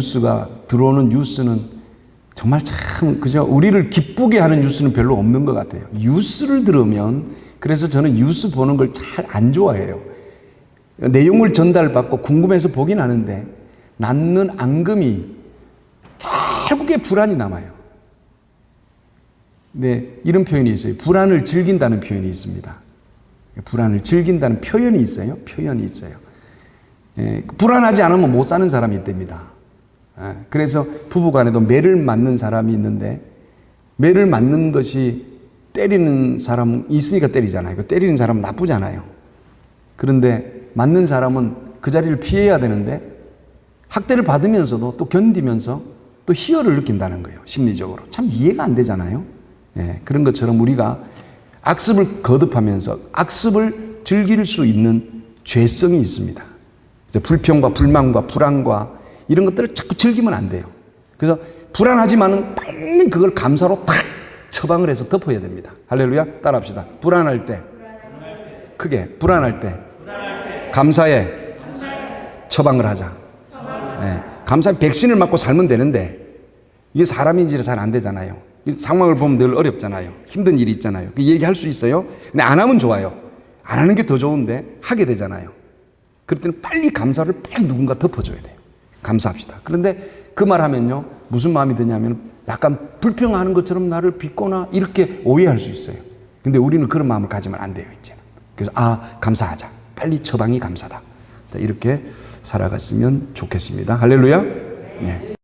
뉴스가 들어오는 뉴스는 정말 참 그죠 우리를 기쁘게 하는 뉴스는 별로 없는 것 같아요. 뉴스를 들으면 그래서 저는 뉴스 보는 걸 잘 안 좋아해요. 내용을 전달받고 궁금해서 보긴 하는데 낳는 앙금이 결국에 불안이 남아요. 네, 이런 표현이 있어요. 불안을 즐긴다는 표현이 있습니다. 불안을 즐긴다는 표현이 있어요. 표현이 있어요. 예, 불안하지 않으면 못 사는 사람이 있답니다. 예, 그래서 부부간에도 매를 맞는 사람이 있는데 매를 맞는 것이 때리는 사람 있으니까 때리잖아요. 그 때리는 사람은 나쁘잖아요. 그런데 맞는 사람은 그 자리를 피해야 되는데 학대를 받으면서도 또 견디면서 또 희열을 느낀다는 거예요. 심리적으로. 참 이해가 안 되잖아요. 예, 그런 것처럼 우리가 악습을 거듭하면서 악습을 즐길 수 있는 죄성이 있습니다. 불평과 불만과 불안과 이런 것들을 자꾸 즐기면 안 돼요. 그래서 불안하지만은 빨리 그걸 감사로 탁 처방을 해서 덮어야 됩니다. 할렐루야. 따라합시다. 불안할 때. 크게. 불안할 때. 감사에 처방을 하자. 예, 감사에 백신을 맞고 살면 되는데 이게 사람인지라 잘안 되잖아요. 이 상황을 보면 늘 어렵잖아요. 힘든 일이 있잖아요. 그 얘기할 수 있어요. 근데 안 하면 좋아요. 안 하는 게 더 좋은데 하게 되잖아요. 그럴 때는 빨리 감사를 빨리 누군가 덮어줘야 돼요. 감사합시다. 그런데 그 말 하면요. 무슨 마음이 드냐면 약간 불평하는 것처럼 나를 비꼬나 이렇게 오해할 수 있어요. 근데 우리는 그런 마음을 가지면 안 돼요, 이제는. 그래서 아, 감사하자. 빨리 처방이 감사다. 자, 이렇게 살아갔으면 좋겠습니다. 할렐루야. 네.